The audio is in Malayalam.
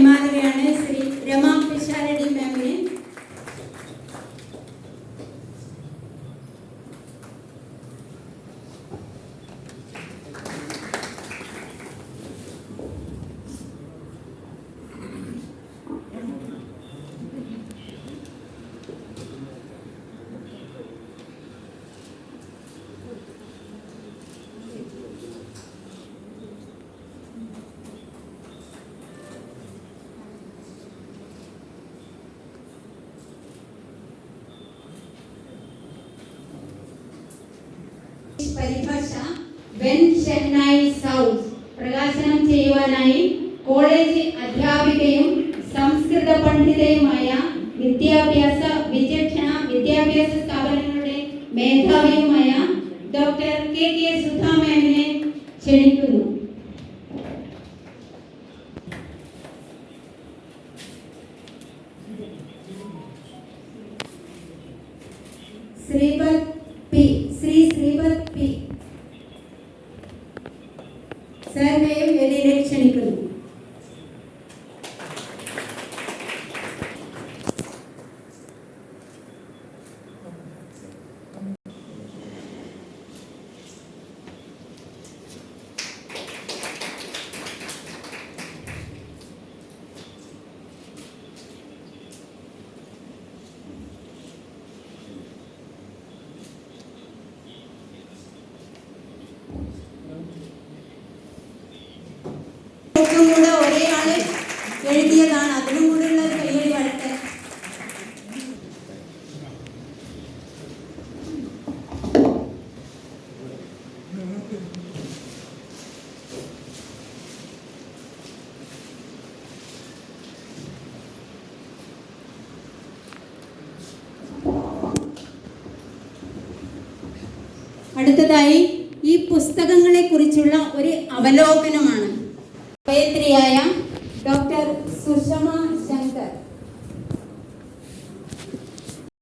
കൈമാറുകയാണ് ശ്രീ രമ പിഷാരടി മാമിനെ പരിഭാഷ വെൻ ഷെഹനായി സൗത്ത് പ്രകാശനം ചെയ്യുവാനായി കോളേജ് അധ്യാപികയും സംസ്കൃത പണ്ഡിതയുമായ വിദ്യാഭ്യാസ വിചക്ഷണ വിദ്യാഭ്യാസ സ്ഥാപനങ്ങളുടെ മേധാവിയുമായ ഡോക്ടർ കെ കെ സുധാ മാമിനെ ക്ഷണിക്കുന്നു ശ്രീപത് सर मैं मेरे इलेक्शन ही എഴുതിയതാണ്. അതിനും കൂടെയുള്ള ഒരു കയ്യടി വരട്ടെ അടുത്തതായി ഈ പുസ്തകങ്ങളെ കുറിച്ചുള്ള ഒരു അവലോകനമാണ്. കവയത്രിയായ Eu quero que o